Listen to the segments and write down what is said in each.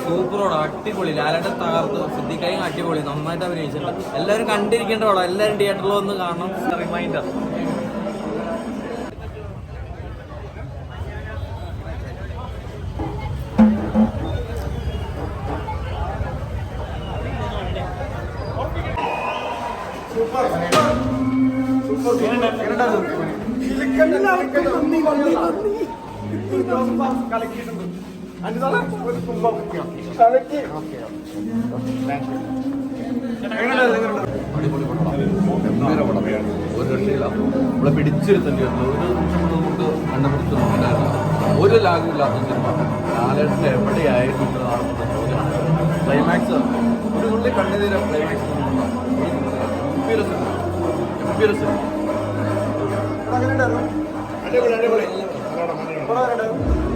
സൂപ്പറോടാ അടിപൊളി ലാലേട്ടൻ തകർത്ത് സിദ്ധിക്കായും അടിപൊളി നന്നായിട്ട് അഭിനയിച്ചിട്ടുണ്ട് എല്ലാവരും കണ്ടിരിക്കേണ്ട പടം എല്ലാവരും തിയേറ്ററിൽ വന്ന് കാണണം റിമൈൻഡർ കളിക്കുന്നുണ്ട് ഒരു രക്ഷയില്ല. നമ്മളെ പിടിച്ചിരുത്തേണ്ടി വരുന്നു ഒരു നിമിഷം കൊണ്ട് നമുക്ക് കണ്ടുപിടിച്ചൊന്നുമില്ലായിരുന്നു. ഒരു ലാഗും ഇല്ലാത്ത സിനിമ ലാലേട്ടന്റെ എവിടെയായിരുന്നു ക്ലൈമാക്സ് ഒരു തുള്ളി കണ്ണുനീര ക്ലൈമാക്സ് ഗംഭീര സിനിമ ഗംഭീര സിനിമ നല്ല പെൺകുട്ടികൾക്ക്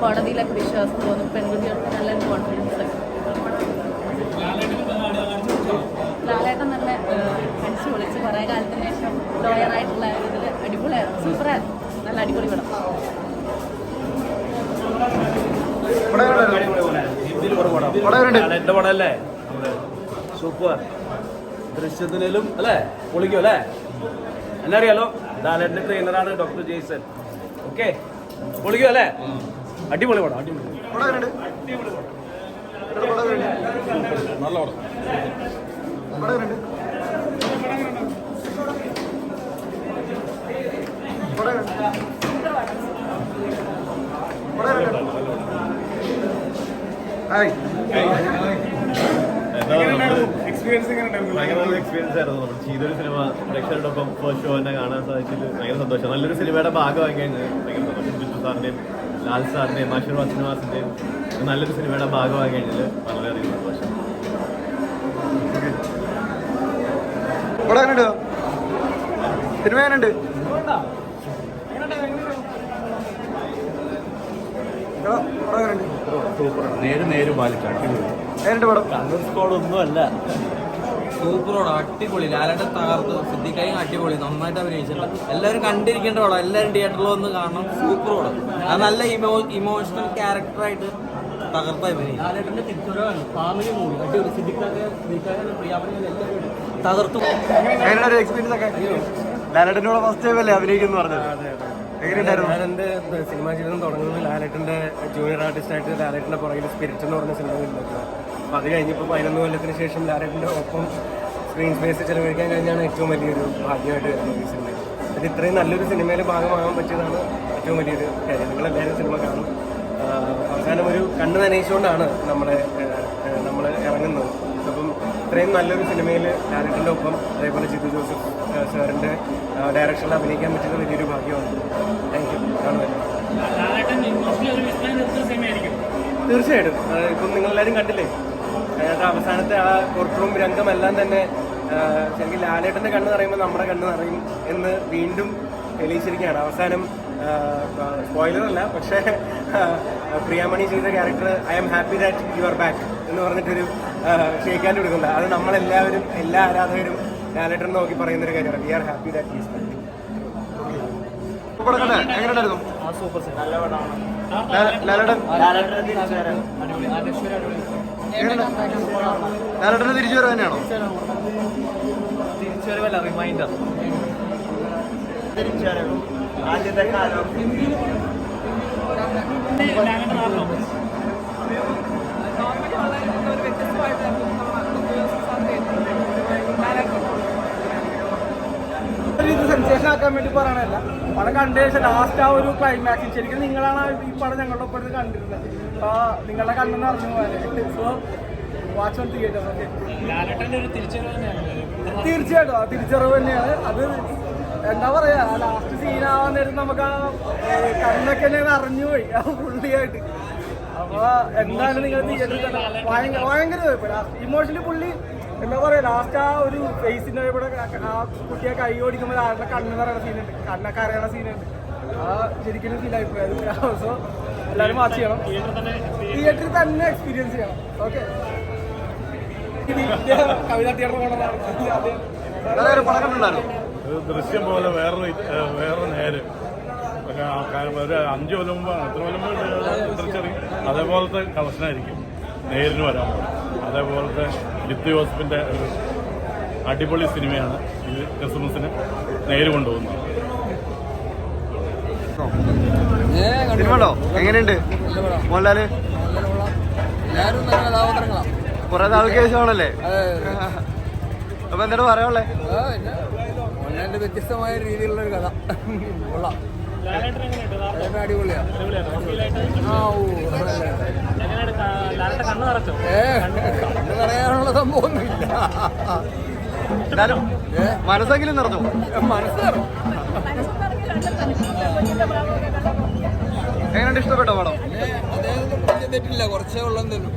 കോടതിയിലൊക്കെ വിശ്വാസം തോന്നും പെൺകുട്ടികൾക്ക് നല്ല കോൺഫിഡൻസ് ലാലേട്ടൻ നല്ല അടിച്ചു വിളിച്ച് കുറേ കാലത്തിന് ശേഷം ലോയറായിട്ടുള്ള ഇതിൽ അടിപൊളിയായിരുന്നു. സൂപ്പറായിരുന്നു. നല്ല അടിപൊളി പടം. എന്റെ അല്ലേ സൂപ്പർ. ദൃശ്യത്തിലും അല്ലേ? പൊളിക്കും അല്ലേ? എന്നറിയാലോ ഡാലറ്റിന്റെ ലാലേട്ടന്റെ ട്രെയിനറാണ് ഡോക്ടർ ജെയ്സൺ. ഓക്കെ പൊളിക്കും അല്ലേ? അടിപൊളി പടം അടിപൊളി നല്ല പടം. നല്ല എക്സ്പീരിയൻസ് ആയിരുന്നു. നമ്മൾ ചെയ്തൊരു സിനിമ പ്രേക്ഷകരുടെ ഒപ്പം ഫസ്റ്റ് ഷോ തന്നെ കാണാൻ സാധിച്ചത് ഭയങ്കര സന്തോഷം. നല്ലൊരു സിനിമയുടെ ഭാഗമായി കഴിഞ്ഞാൽ ഭയങ്കര സന്തോഷം. സാറിന്റെയും ലാൽ സാറിന്റെയും ആശീർവാദ് ശ്രീനിവാസിന്റെയും നല്ലൊരു സിനിമയുടെ ഭാഗമായി കഴിഞ്ഞതിൽ വളരെയധികം സന്തോഷം സിനിമ എങ്ങനെയുണ്ട്? സൂപ്പർ. നേര് നേര് നേരിട്ട് പടം? കണ്ണൂർ സ്കോഡ് ഒന്നുമല്ല. സൂപ്പറോടാ അടിപൊളി. ലാലേട്ടൻ തകർത്ത് സിദ്ധിക്കായി അടിപൊളി. നന്നായിട്ട് അഭിനയിച്ചിട്ടുണ്ട്. എല്ലാവരും കണ്ടിരിക്കേണ്ട പടം എല്ലാവരും തിയേറ്ററിൽ വന്ന് കാണണം. സൂപ്പറോട്. അത് നല്ല ഇമോ ഇമോഷണൽ ക്യാരക്ടറായിട്ട് തകർത്ത ഒരു എക്സ്പീരിയൻസ് ഒക്കെ? ലാലേട്ടന്റെ കൂടെ ഫസ്റ്റ് ടൈം അല്ലേ അഭിനയിക്കുന്നു പറഞ്ഞത്? എങ്ങനെയുണ്ടായിരുന്നു? ലാലേട്ടന്റെ സിനിമാ ജീവിതം തുടങ്ങുന്നത് ലാലേട്ടന്റെ ജൂനിയർ ആർട്ടിസ്റ്റ് ആയിട്ട് ലാലേട്ടന്റെ പുറകിൽ സ്പിരിറ്റ് എന്ന് പറഞ്ഞ സിനിമ അപ്പോൾ അത് കഴിഞ്ഞപ്പോൾ പതിനൊന്ന് കൊല്ലത്തിന് ശേഷം ലാരന്റെ ഒപ്പം സ്ക്രീൻ സ്പേസ് ചിലവഴിക്കാൻ കഴിഞ്ഞാണ് ഏറ്റവും വലിയൊരു ഭാഗ്യമായിട്ട് വരുന്നത് ഈ സിനിമയിൽ അത് ഇത്രയും നല്ലൊരു സിനിമയിൽ ഭാഗമാകാൻ പറ്റിയതാണ് ഏറ്റവും വലിയൊരു കാര്യം. നിങ്ങളെല്ലാവരും സിനിമ കാണും. അവസാനം ഒരു കണ്ണ് നനയിച്ചുകൊണ്ടാണ് നമ്മളെ നമ്മൾ ഇറങ്ങുന്നത്. അപ്പം ഇത്രയും നല്ലൊരു സിനിമയിൽ ഡയറക്ടറിന്റെ ഒപ്പം അതേപോലെ ജിത്തു ജോസഫ് സാറിന്റെ ഡയറക്ഷനിൽ അഭിനയിക്കാൻ പറ്റുന്ന വലിയൊരു ഭാഗ്യമാണ്. താങ്ക് യു കാണുമല്ലോ. തീർച്ചയായിട്ടും. ഇപ്പം നിങ്ങളെല്ലാവരും കണ്ടില്ലേ? അതിനകത്ത് അവസാനത്തെ ആ കോർട്ട് റൂം രംഗമെല്ലാം തന്നെ ശരിക്കും ലാലേട്ടന്റെ കണ്ണ് നിറയുമ്പോൾ നമ്മുടെ കണ്ണ് നിറയും എന്ന് വീണ്ടും തെളിയിച്ചിരിക്കുകയാണ്. അവസാനം സ്പോയിലർ അല്ല പക്ഷേ പ്രിയാമണി ചെയ്ത character I am happy that you are back എന്ന് പറഞ്ഞിട്ടൊരു ഷേക്കാൻ കൊടുക്കുന്നത് അത് നമ്മളെല്ലാവരും എല്ലാ ആരാധകരും ലാലേട്ടൻ നോക്കി പറയുന്നൊരു കാര്യമാണ്. We are happy that is back super എങ്ങനെയുണ്ടായിരുന്നു? ലാ- ലാലേട്ടൻ? ലാലേട്ടന്റെ തിരിച്ചു വരവ് തന്നെയാണോ? തിരിച്ചുവരവല്ല റിമൈൻഡർ ആദ്യത്തെ കാലം. ഇത് സെൻസേഷൻ ആക്കാൻ വേണ്ടി പറയണല്ല പടം കണ്ട ശേഷം ലാസ്റ്റ് ആ ഒരു ക്ലൈമാക്സ് ശരിക്കും നിങ്ങളാണ് ഈ പടം ഞങ്ങളുടെ ഒപ്പം കണ്ടിരുന്നത്. അപ്പൊ നിങ്ങളുടെ കണ്ണെന്ന് അറിഞ്ഞു പോലെ so watch on theatre okay തീർച്ചയായിട്ടും ആ തിരിച്ചറിവ് തന്നെയാണ്. അത് എന്താ പറയാ ലാസ്റ്റ് സീനാവാൻ നേരം നമുക്ക് ആ കണ്ണൊക്കെ തന്നെ അറിഞ്ഞുപോയി ആ പുള്ളിയായിട്ട്. അപ്പൊ എന്താണ് നിങ്ങൾ തിയേറ്ററിൽ ഭയങ്കര ഭയങ്കര ഇമോഷണലി പുള്ളി എന്താ പറയാ ലാസ്റ്റ് ആ ഒരു ഫേസിന്റെ ഇവിടെ ആ കുട്ടിയെ കൈ ഓടിക്കുമ്പോൾ ആളുടെ കണ്ണ് നിറയണ സീനുണ്ട് കണ്ണൊക്കെ അറിയണ സീനുണ്ട് ആ ശരിക്കും ഫീലായി പോയി. അത് സോ എല്ലാവരും വാച്ച് ചെയ്യണം. തിയേറ്ററിൽ തന്നെ എക്സ്പീരിയൻസ് ചെയ്യണം. ഓക്കെ കവിത തിയേറ്റർ പോകണമെന്നാണ് ദൃശ്യം പോലെ വേറൊരു വേറെ വേറൊരു നേരം. ഒരു ആൾക്കാർ ഒരു അഞ്ച് കൊല്ലം മുമ്പ് എത്ര കൊല്ലം മുമ്പ് തിരിച്ചറി അതേപോലത്തെ കളക്ഷനായിരിക്കും. നേരിന് വരാൻ പോകുന്നത്. അതേപോലത്തെ ജിത്തു ജോസഫിന്റെ ഒരു അടിപൊളി സിനിമയാണ് ഇത് ക്രിസ്മസിന് നേര് കൊണ്ടുപോകുന്നത്. സിനിമ ഉണ്ടോ എങ്ങനെയുണ്ട്? മോഹൻലാൽ? എല്ലാവരും നല്ല കഥാപാത്രങ്ങളാണ് കുറെ നാൾക്ക് ശേഷമാണല്ലേ? അപ്പൊ എന്താണ് പറയാനുള്ളേ? വ്യത്യസ്തമായ രീതിയിലുള്ള ഒരു കഥ. കൊള്ളാം. കണ്ണ് പറയാനുള്ള സംഭവമൊന്നുമില്ല. എന്നാലും മനസ്സെങ്കിലും നിറഞ്ഞു മനസ്സിലാവും എങ്ങനെയുണ്ട്? ഇഷ്ടപ്പെട്ടോ പടം? അദ്ദേഹം തെറ്റില്ല. കുറച്ചേ ഉള്ളെന്തല്ലോ